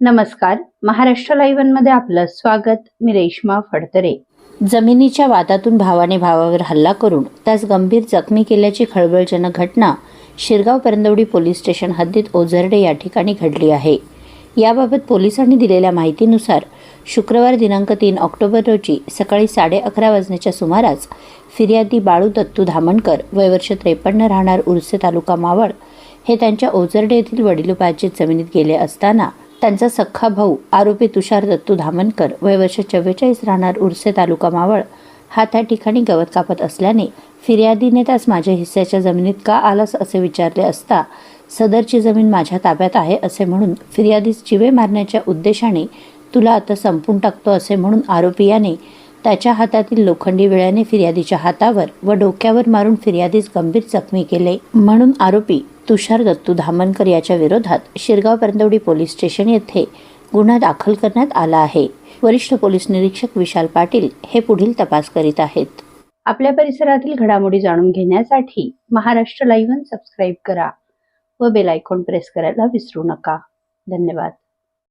नमस्कार. महाराष्ट्र लाईव्हमध्ये आपलं स्वागत. मी रेश्मा फडतरे. जमिनीच्या वादातून भावाने भावावर हल्ला करून त्यास गंभीर जखमी केल्याची खळबळजनक घटना शिरगाव परंदवडी पोलीस स्टेशन हद्दीत ओझरडे या ठिकाणी घडली आहे. याबाबत पोलिसांनी दिलेल्या माहितीनुसार शुक्रवार दिनांक तीन ऑक्टोबर रोजी सकाळी साडे अकरा वाजण्याच्या सुमारास फिर्यादी बाळू दत्तू धामणकर वयवर्ष त्रेपन्न राहणार उर्से तालुका मावळ हे त्यांच्या ओझरडे येथील वडिलोपार्जित जमिनीत गेले असताना त्यांचा सख्खा भाऊ आरोपी तुषार दत्तू धामणकर वयवर्ष चव्वेचाळीस राहणार उर्से तालुका मावळ. हा त्या ठिकाणी गवत कापत असल्याने फिर्यादीने त्यास माझ्या हिस्स्याच्या जमिनीत का आलास असे विचारले असता सदरची जमीन माझ्या ताब्यात आहे असे म्हणून फिर्यादीस चिवे मारण्याच्या उद्देशाने तुला आता संपून टाकतो असे म्हणून आरोपी याने त्याच्या हातातील लोखंडी वेळाने फिर्यादीच्या हातावर व डोक्यावर मारून फिर्यादीस गंभीर जखमी केले. म्हणून आरोपी तुषार दत्तू धामणकर याच्या विरोधात शिरगाव परंदवडी पोलीस स्टेशन येथे गुन्हा दाखल करण्यात आला आहे. वरिष्ठ पोलीस निरीक्षक विशाल पाटील हे पुढील तपास करीत आहेत. आपल्या परिसरातील घडामोडी जाणून घेण्यासाठी महाराष्ट्र लाईव्ह सबस्क्राईब करा व बेल आयकॉन प्रेस करायला विसरू नका. धन्यवाद.